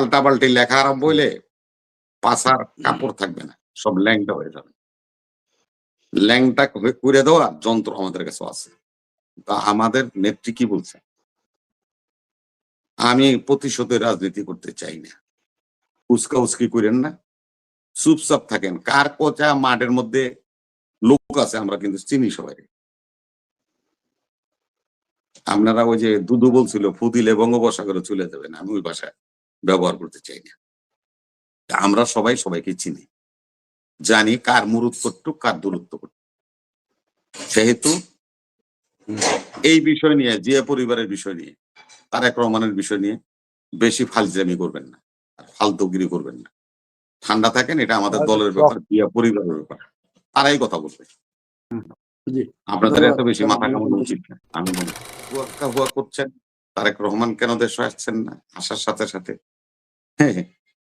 পাল্টা পাল্টি লেখা আরম্ভ হইলে পাশার কাপড় থাকবে না সব ল্যাংটা হয়ে যাবে। ল্যাংটা করে দেওয়া যন্ত্র আমাদের কাছে আছে। তা আমাদের নেত্রী কি বলছে? আমি প্রতিশোধের রাজনীতি করতে চাই না। উস্কা উস্কি করেন না। চুপচাপ থাকেন। কার কোচা মাঠের মধ্যে লোক আছে আমরা কিন্তু চিনি সবাই। আপনারা ওই যে দুদু বলছিল ফুদিলে বঙ্গোপসাগরে চলে যাবেন আমি ওই ভাষা ব্যবহার করতে চাই না। আমরা সবাই সবাইকে চিনি। জানি কার মুরুদ কটুক কার দূরত্ব কটুক সেহেতু এই বিষয় নিয়ে জিয়া পরিবারের বিষয় নিয়ে তারেক রহমানের বিষয় নিয়ে বেশি ফালজামি করবেন না আর ফালতুগিরি করবেন না। ঠান্ডা থাকেন এটা আমাদের দলের ব্যাপার জিয়া পরিবারের ব্যাপার। তারাই কথা বলবে। আপনাদের এত বেশি মাথা কামানো উচিত না। আমি মনে করি। হুয়া হুয়া করছেন তারেক রহমান কেন দেশে আসছেন না? আসার সাথে সাথে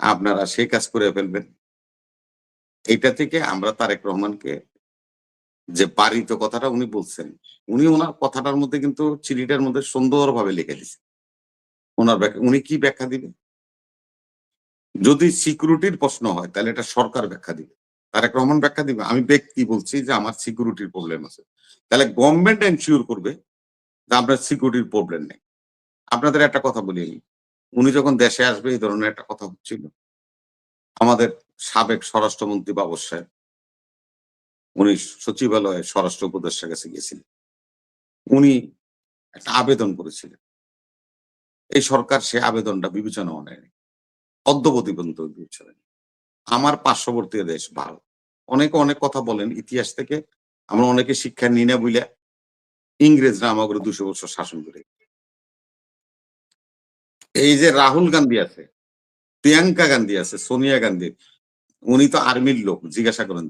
আপনারা সে কাজ করে ফেলবেন। এটা থেকে আমরা তারেক রহমানকে যে পারিত কথাটা উনি বলছেন, উনি ওনার কথাটার মধ্যে কিন্তু চিঠিটার মধ্যে সুন্দরভাবে লিখে দিচ্ছেন ওনার ব্যাখ্যা, উনি কি ব্যাখ্যা দিবে? যদি সিকিউরিটির প্রশ্ন হয়, তাহলে এটা সরকার ব্যাখ্যা দিবে। তারেক রহমান ব্যাখ্যা দিবে, আমি ব্যক্তি বলছি যে আমার সিকিউরিটির প্রবলেম আছে। তাহলে গভর্নমেন্ট এনশিওর করবে যে আপনার সিকিউরিটির প্রবলেম নেই। আপনাদের একটা কথা বলি আমি। উনি যখন দেশে আসবে, এই ধরনের একটা কথা হচ্ছিল। আমাদের সাবেক স্বরাষ্ট্রমন্ত্রী বাবর সাহেব, উনি সচিবালয়ে স্বরাষ্ট্র উপদেষ্টার কাছে গিয়েছিলেন। উনি একটা আবেদন করেছিলেন। এই সরকার সে আবেদনটা বিবেচনাও নেয়নি অদ্যবধি পর্যন্ত বিবেচনা আমার পার্শ্ববর্তী দেশ ভারত অনেকে অনেক কথা বলেন, ইতিহাস থেকে আমরা অনেকে শিক্ষা নিই না বুঝলে ইংরেজরা আমাকে দুশো বছর শাসন করে এই যে রাহুল গান্ধী আছে, প্রিয়াঙ্কা গান্ধী আছে, সোনিয়া গান্ধী, উনি তো আর্মির লোক, জিজ্ঞাসা করেন,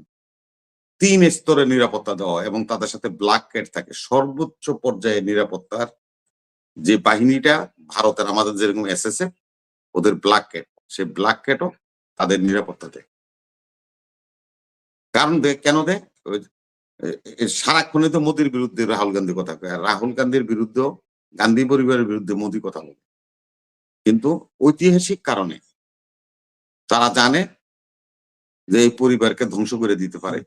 তিন স্তরে নিরাপত্তা দেওয়া এবং তাদের সাথে ব্ল্যাক ক্যাট থাকে। সর্বোচ্চ পর্যায়ে নিরাপত্তার যে বাহিনীটা, ভারতের, আমাদের যেরকম এসএসএফ ওদের ব্ল্যাক ক্যাট সে ব্ল্যাক ক্যাটও তাদের নিরাপত্তা দেয়। কারণ কেন দেয়? সারাক্ষণে তো মোদির বিরুদ্ধে রাহুল গান্ধী কথা রাহুল গান্ধীর বিরুদ্ধেও, গান্ধী পরিবারের বিরুদ্ধে মোদি কথা বলে। কিন্তু ঐতিহাসিক কারণে তারা জানে যে এই পরিবারকে ধ্বংস করে দিতে পারে।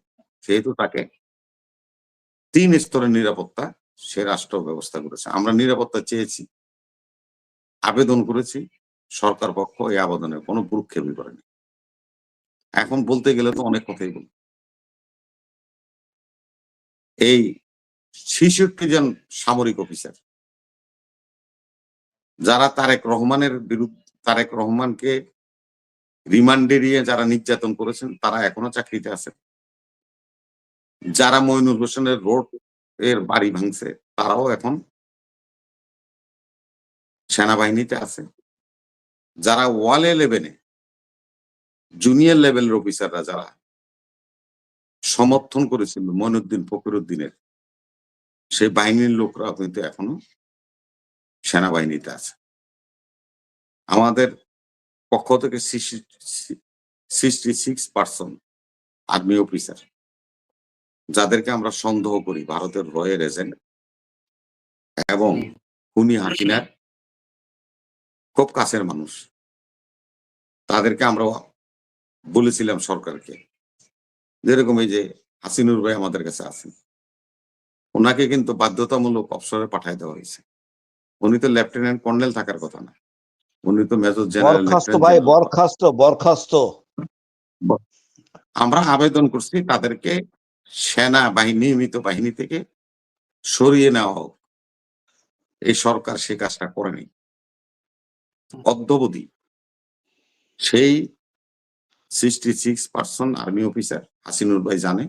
সেহেতু তাকে তিন স্তরের নিরাপত্তা সে রাষ্ট্র ব্যবস্থা করেছে। আমরা নিরাপত্তা চেয়েছি, আবেদন করেছি, সরকার পক্ষ এই আবেদনে কোনো ভ্রুক্ষেপই করেনি। এখন বলতে গেলে তো অনেক কথাই বল। এই ছেষট্টি জন সামরিক অফিসার যারা তারেক রহমানের বিরুদ্ধে, তারেক রহমানকে রিমান্ডে নিয়ে যারা নির্যাতন করেছেন, তারা এখনও চাকরিতে আছেন যারা মইনুল হোসেনের রোডের বাড়ি ভাঙছে, তারাও এখন সেনাবাহিনীতে আছে। যারা ওয়ালে ইলেভেনে জুনিয়র লেভেলের অফিসাররা যারা সমর্থন করেছিল মইনুদ্দিন ফকিরুদ্দিনের সেই বাহিনীর লোকরা কিন্তু এখনও সেনাবাহিনীতে আছে। আমাদের পক্ষ থেকে sixty six person army officer. যাদেরকে আমরা সন্দেহ করি ভারতের রয়ের এজেন্ট এবং খুনি হাসিনার খুব কাছের মানুষ। তাদেরকে আমরা বলেছিলাম সরকারকে যেরকম এই যে হাসিনুর ভাই আমাদের কাছে আছেন। ওনাকে কিন্তু বাধ্যতামূলক অবসরে পাঠায় দেওয়া হয়েছে। উনি তো লেফটেন্যান্ট কর্নেল থাকার কথা না। উনি তো মেজর জেনারেল বরখাস্ত ভাই বরখাস্ত বরখাস্ত। আমরা আবেদন করছি তাদেরকে সেনা বাহিনী নিয়মিত বাহিনী থেকে সরিয়ে নেওয়া হোক। এই সরকার সে কাজটা করেনি। অদ্যবধি সেই sixty six person army officer Hasinur ভাই জানে।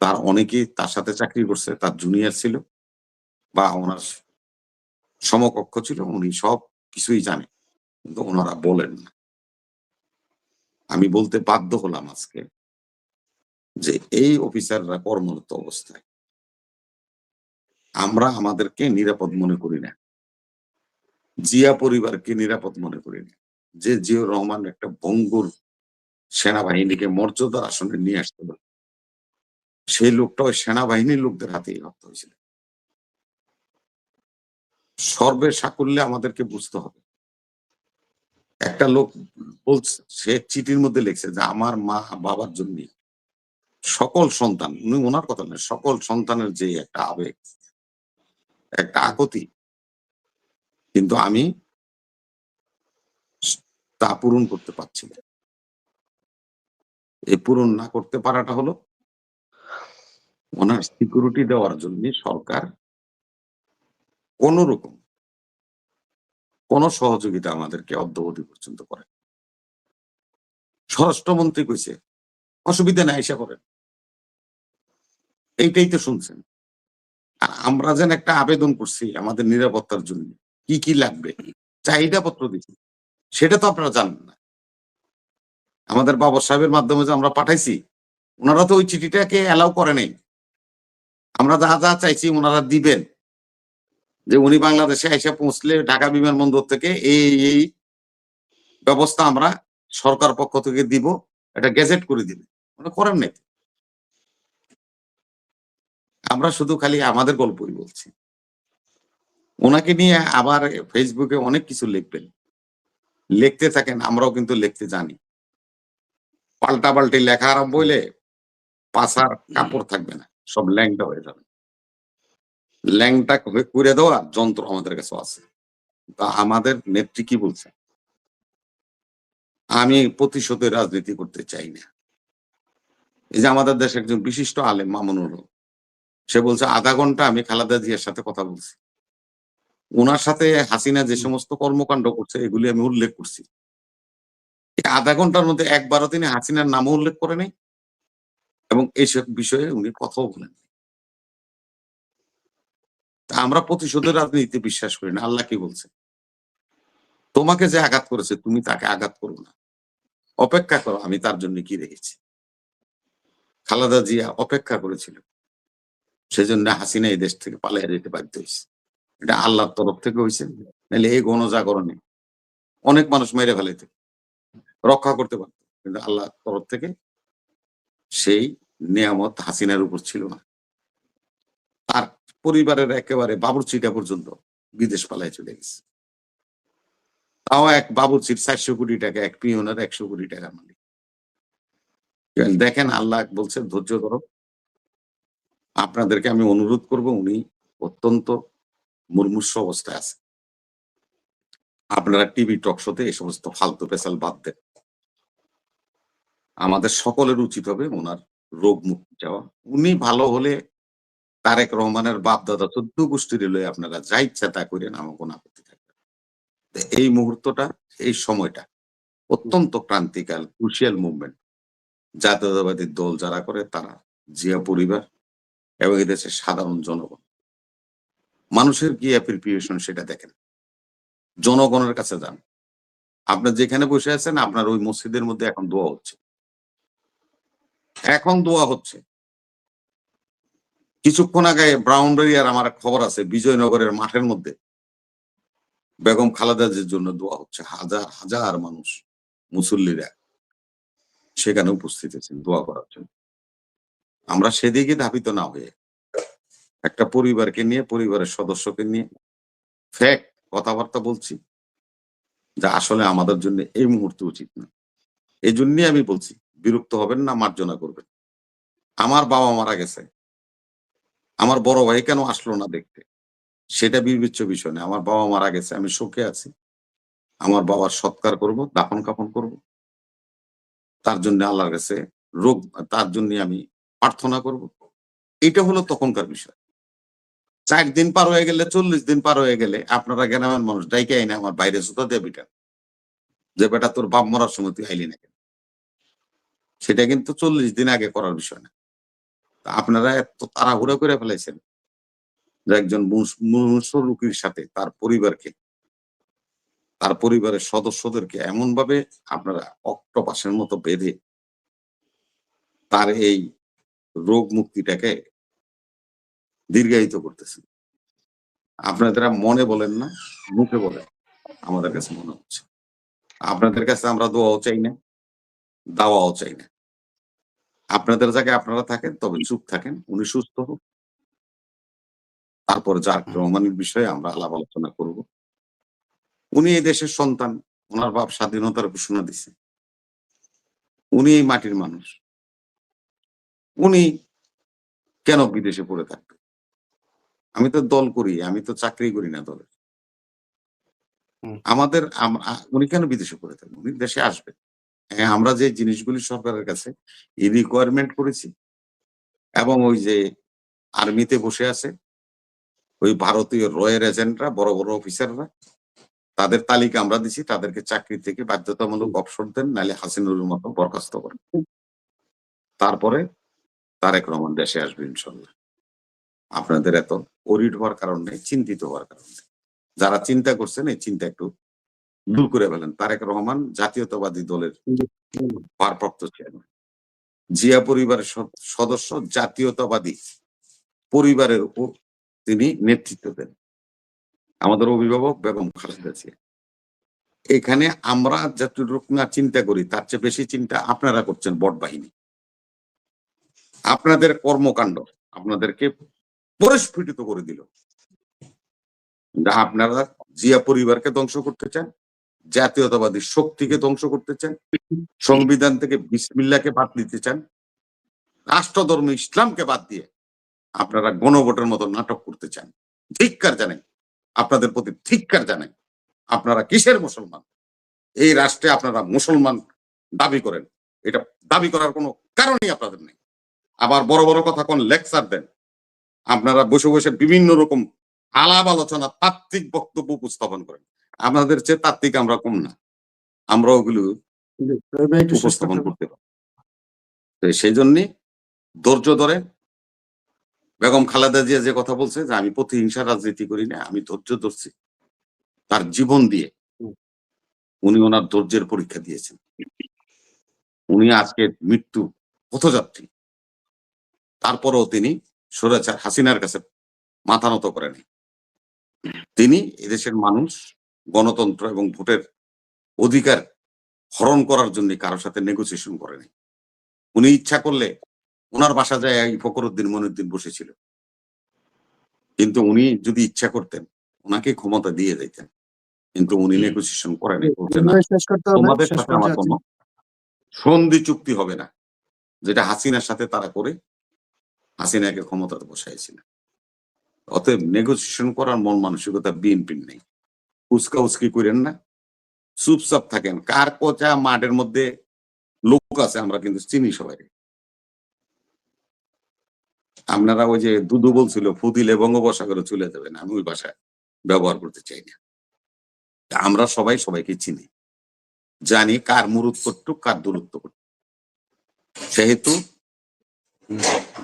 তার অনেকেই তার সাথে চাকরি করছে তার জুনিয়র ছিল। বা ওনার সমকক্ষ ছিল, উনি সব কিছুই জানে, কিন্তু ওনারা বলেন না। আমি বলতে বাধ্য হলাম আজকে যে এই অফিসাররা কর্মরত অবস্থায়, আমরা আমাদেরকে নিরাপদ মনে করি না। জিয়া পরিবারকে নিরাপদ মনে করি না। যে জিয়াউর রহমান একটা ভঙ্গুর সেনাবাহিনীকে মর্যাদার আসনে নিয়ে আসতে পারে, সেই লোকটা ওই সেনাবাহিনীর লোকদের হাতেই হত্যা হয়েছিল। সর্বে সাকুল্যে আমাদেরকে বুঝতে হবে। একটা লোক বলছে, সে চিঠির মধ্যে লিখছে যে, আমার মা বাবার জন্য সকল সন্তান উনি ওনার কথা নয়, সকল সন্তানের যে একটা আবেগ, একটা আকতি, কিন্তু আমি তা পূরণ করতে পারছি না। এই পূরণ না করতে পারাটা হলো ওনার সিকিউরিটি দেওয়ার জন্য সরকার কোন রকম কোন সহযোগিতা আমাদেরকে অদ্যবধি পর্যন্ত করে স্বরাষ্ট্রমন্ত্রী কইছে, অসুবিধা নাই, এসে করেন এইটাই তো শুনছেন। আর আমরা যেন একটা আবেদন করছি আমাদের নিরাপত্তার জন্য, কি কি লাগবে চাহিদা পত্র দিচ্ছি সেটা তো আপনারা জানেন না। আমাদের বাবা সাহেবের মাধ্যমে যে আমরা পাঠাইছি, ওনারা তো ওই চিঠিটাকে অ্যালাউ করে নাই। আমরা যা যা চাইছি ওনারা দিবেন। যে উনি বাংলাদেশে এসে পৌঁছলে ঢাকা বিমানবন্দর থেকে এই এই ব্যবস্থা আমরা সরকার পক্ষ থেকে দিব এটা গেজেট করে দিবে। ওরা করেন নাই। আমরা শুধু খালি আমাদের গল্পই বলছি। ওনাকে নিয়ে আবার ফেসবুকে অনেক কিছু লিখবেন। লিখতে থাকেন, আমরাও কিন্তু লিখতে জানি। পাল্টা পাল্টি লেখা আরম্ভ হইলে পাশার কাপড় থাকবে না, সব ল্যাংটা হয়ে যাবে। ল্যাংটা করে দেওয়া যন্ত্র আমাদের কাছে আছে। তা আমাদের নেত্রী কি বলছে? আমি প্রতিশোধের রাজনীতি করতে চাই না। এই যে আমাদের দেশে একজন বিশিষ্ট আলেম, মামুনুর সে বলছে, আধা ঘণ্টা আমি খালেদা জিয়ার সাথে কথা বলছি। ওনার সাথে হাসিনা যে সমস্ত কর্মকাণ্ড করছে, এগুলি আমি উল্লেখ করছি। আধা ঘণ্টার মধ্যে একবারও তিনি হাসিনার নামও উল্লেখ করে নাই। এবং এইসব বিষয়ে উনি কথাও বলেন। আমরা প্রতিশোধের রাজনীতিতে বিশ্বাস করি না। আল্লাহ কি বলছে? তোমাকে যে আঘাত করেছে, তুমি তাকে আঘাত করো না। অপেক্ষা করো, আমি তার জন্য কি রেখেছি? খালেদা জিয়া অপেক্ষা করেছিল। সেজন্য হাসিনা এই দেশ থেকে পালিয়ে যেতে বাধ্য হয়েছে। এটা আল্লাহর তরফ থেকে হয়েছে। নাহলে এই গণজাগরণে অনেক মানুষ মেরে ফেলাইতে রক্ষা করতে পারত, কিন্তু আল্লাহর তরফ থেকে সেই নিয়ামত হাসিনার উপর ছিল না। তার পরিবারের একেবারে বাবুরচিটা পর্যন্ত বিদেশ পালায় চলে গেছে। তাও এক বাবুরচির চারশো কোটি টাকা, এক পিওনের একশো কোটি টাকা মালিক। দেখেন আল্লাহ বলছে ধৈর্য ধরো। আপনাদেরকে আমি অনুরোধ করব, উনি অত্যন্ত মুর্মুষ অবস্থায় আছে। আপনারা টিভি টক শোতে এই সমস্ত ফালতু পেশাল বাদ দেন। আমাদের সকলের উচিত হবে ওনার রোগ মুক্তি চাওয়া উনি ভালো হলে তারেক রহমানের বাপ দাদা চোদ্দ গোষ্ঠীর লয়ে আপনারা যা ইচ্ছা তা করেন আমার কোনো আপত্তি থাকবে এই মুহূর্তটা, এই সময়টা অত্যন্ত ক্রান্তিকাল ক্রুশিয়াল মুভমেন্ট জাতীয়তাবাদী দল যারা করে, তারা, জিয়া পরিবার এবং এদেশের সাধারণ জনগণ। মানুষের কি অ্যাপ্রিপিয়েশন সেটা দেখেন? জনগণের কাছে যান। আপনার যেখানে বসে আছেন, আপনার ওই মসজিদের মধ্যে এখন দোয়া হচ্ছে। এখন দোয়া হচ্ছে। কিছুক্ষণ আগে ব্রাউন্ডারিয়ার আমার খবর আছে, বিজয়নগরের মাঠের মধ্যে। বেগম খালেদাজের জন্য দোয়া হচ্ছে হাজার হাজার মানুষ মুসল্লিরা সেখানে উপস্থিত আছেন দোয়া করার জন্য। আমরা সেদিকে ধাবিত না হয়ে একটা পরিবারকে নিয়ে, পরিবারের সদস্যকে নিয়ে ফ্যাক কথাবার্তা বলছি, যা আসলে আমাদের জন্য এই মুহূর্তে উচিত না। এই জন্যই আমি বলছি, বিরক্ত হবেন না, মার্জনা করবেন। আমার বাবা মারা গেছে। আমার বড় ভাই কেন আসলো না দেখতে? সেটা বিবেচ্য বিষয় না আমার বাবা মারা গেছে, আমি সুখে আছি। আমার বাবার সৎকার করব, দাফন কাফন করব। তার জন্য আল্লাহর কাছে রোগ, তার জন্য আমি প্রার্থনা করব। এটা হলো তখনকার বিষয়। চার দিন পার হয়ে গেলে, চল্লিশ দিন পার হয়ে গেলে আপনারা গ্রামের মানুষ, ডাইকে আইনে আমার বাইরে জুতা দিয়ে বিটান যে বেটা তোর বাপ মরার সময় তুই আইলি না কেন? সেটা কিন্তু চল্লিশ দিন আগে করার বিষয় না। আপনারা এত তাড়াহুড়া করে ফেলেছেন যে একজন রুগীর সাথে তার পরিবারকে, তার পরিবারের সদস্যদেরকে এমন ভাবে আপনারা অক্টোপাসের মতো বেঁধে তার এই রোগ মুক্তিটাকে দীর্ঘায়িত করতেছেন। আপনারা মনে বলেন না, মুখে বলেন, আমাদের কাছে মনে হচ্ছে। আপনাদের কাছে আমরা দোয়াও চাই না, দাওয়াও চাই না। আপনাদের জায়গায় আপনারা থাকেন তবে চুপ থাকেন উনি সুস্থ হোক। তারপর যার রহমানের বিষয়ে আমরা আলাপ আলোচনা করব। উনি এই দেশের সন্তান ওনার বাপ স্বাধীনতার ঘোষণা দিছে। উনি এই মাটির মানুষ। উনি কেন বিদেশে পড়ে থাকবে? আমি তো দল করি আমি তো চাকরি করি না দলে। আমাদের উনি কেন বিদেশে পড়ে থাকবেন উনি দেশে আসবে। হ্যাঁ আমরা যে জিনিসগুলি সরকারের কাছে রিকোয়ারমেন্ট করেছি এবং ওই যে আর্মিতে বসে আছে, ওই ভারতীয় রয়ের এজেন্টরা বড় বড় অফিসাররা তাদের তালিকা আমরা দিছি, তাদেরকে চাকরি থেকে বাধ্যতামূলক অবসর দেন, নাহলে হাসিনুরের মতো বরখাস্ত করেন। তারপরে তারেক রহমান দেশে আসবে ইনশাল্লাহ আপনাদের এত ওরিড হওয়ার কারণ চিন্তিত হওয়ার কারণ যারা চিন্তা করছেন, এই চিন্তা একটু দূর করে ফেলেন। তারেক রহমান জাতীয়তাবাদী দলের ভারপ্রাপ্ত চেয়ারম্যান জিয়া পরিবারের সদ- সদস্য, জাতীয়তাবাদী পরিবারের উপর তিনি নেতৃত্ব দেন। আমাদের অভিভাবক বেগম খালেদা এখানে আমরা যতটুকু না চিন্তা করি, তার চেয়ে বেশি চিন্তা আপনারা করছেন বট বাহিনী। আপনাদের কর্মকাণ্ড আপনাদেরকে পরিস্ফুটিত করে দিল। আপনারা জিয়া পরিবারকে ধ্বংস করতে চান জাতীয়তাবাদী শক্তিকে ধ্বংস করতে চান, সংবিধান থেকে বিসমিল্লাকে বাদ দিতে চান, রাষ্ট্রধর্ম ইসলামকে বাদ দিয়ে আপনারা গণভোটের মতো নাটক করতে চান। ধিক্কার জানেন আপনাদের প্রতি ধিক্কার জানেন আপনারা কিসের মুসলমান? এই রাষ্ট্রে আপনারা মুসলমান দাবি করেন, এটা দাবি করার কোনো কারণই আপনাদের নেই। আবার বড় বড় কথা কোন লেকচার দেন, আপনারা বসে বসে বিভিন্ন রকম আলাপ আলোচনা, তাত্ত্বিক বক্তব্য উপস্থাপন করেন। আপনাদের চেয়ে তাত্ত্বিক আমরা কম না। আমরা ওগুলো উপস্থাপন করতে পারি। সেই জন্য ধৈর্য ধরে বেগম খালেদা জিয়া যে কথা বলছে যে আমি প্রতিহিংসা রাজনীতি করি না আমি ধৈর্য ধরছি। তার জীবন দিয়ে উনি ওনার ধৈর্যের পরীক্ষা দিয়েছেন। উনি আজকে মৃত্যু পথযাত্রী। তারপরেও তিনি স্বৈরাচার হাসিনার কাছে মাথা নত করেনি তিনি এদেশের মানুষ গণতন্ত্র এবং ভোটের অধিকার হরণ করার জন্য কারোর সাথে নেগোসিয়েশন করেনি। উনি ইচ্ছা করলে ওনার বাসা যায় এই ফকরুদ্দিন মনুদ্দিন বসেছিল। কিন্তু উনি যদি ইচ্ছা করতেন ওনাকে ক্ষমতা দিয়ে দিতেন। কিন্তু উনি নেগোসিয়েশন করেনি তোমাদের সাথে আমার কোনো সন্ধি চুক্তি হবে না। যেটা হাসিনার সাথে তারা করে হাসিনাকে ক্ষমতাতে বসাইছিল। অতএব নেগোসিয়েশন করার মন মানসিকতা বিএনপির নেই। উস্কা উস্কি করেন না। চুপচাপ থাকেন। কার পচা মাঠের মধ্যে লোক আছে, আমরা কিন্তু চিনি সবাই আপনারা ওই যে দুদু বলছিল ফুদিলে বঙ্গোপসাগরে চলে যাবেন, আমি ওই ভাষা ব্যবহার করতে চাই না। আমরা সবাই সবাইকে চিনি। জানি কার মুরুত্ব কটুক কার দূরত্ব কটুক সেহেতু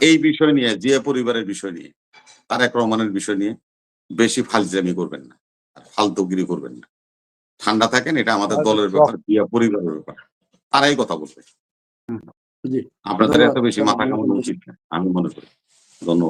এই বিষয় নিয়ে জিয়া পরিবারের বিষয় নিয়ে, তারেক রহমানের বিষয় নিয়ে বেশি ফালজামি করবেন না। ফালতুগিরি করবেন না। ঠান্ডা থাকেন এটা আমাদের দলের ব্যাপার বিয়া পরিবারের ব্যাপার। তারাই কথা বলবে। আপনাদের এত বেশি মাথা কামানো উচিত না আমি মনে করি। ধন্যবাদ।